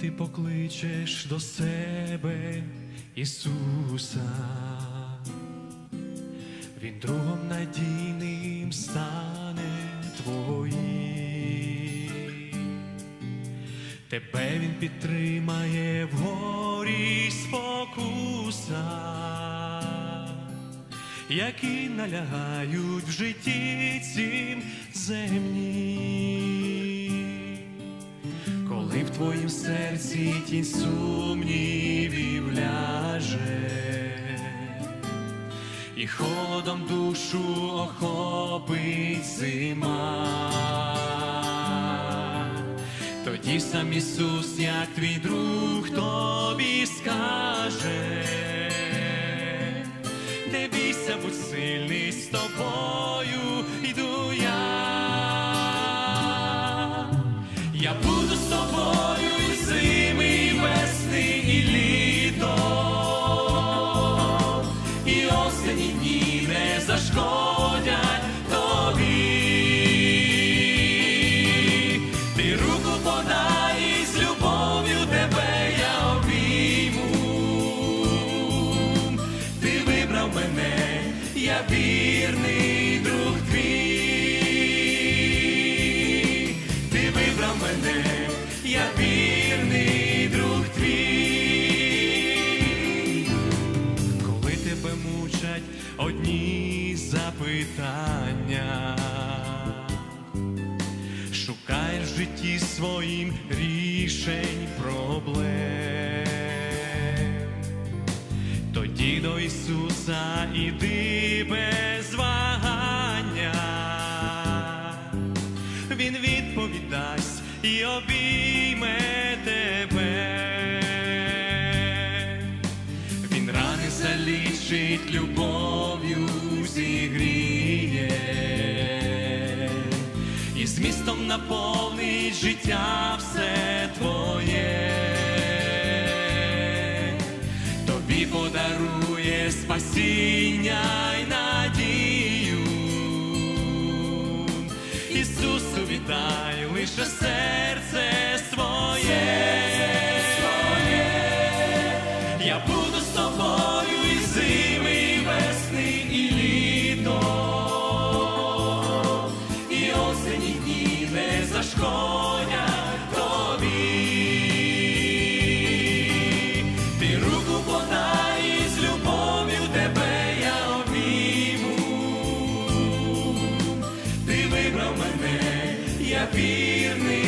ти покличеш до себе Ісуса, Він другом надійним стане твоїм. Тебе він підтримає в горі спокуса, які налягають в житті цім земні. Твоїм серці тінь сумнівів ляже, і холодом душу охопить зима. Тоді сам Ісус, як твій друг, тобі скаже, не бійся, будь сильний з тобою, йду я. Я буду з тобою вірний друг твій. Ти вибрав мене, я вірний друг твій. Коли тебе мучать одні запитання, шукаєш в житті своїм рішень проблем. До Ісуса іди без вагання, Він відповідасть і обійме тебе. Він рани залічить любов'ю зігріє, і змістом наповнить життя все твоє. Тобі подарує спасіння й надію. Ісусу віддай лише серце вірний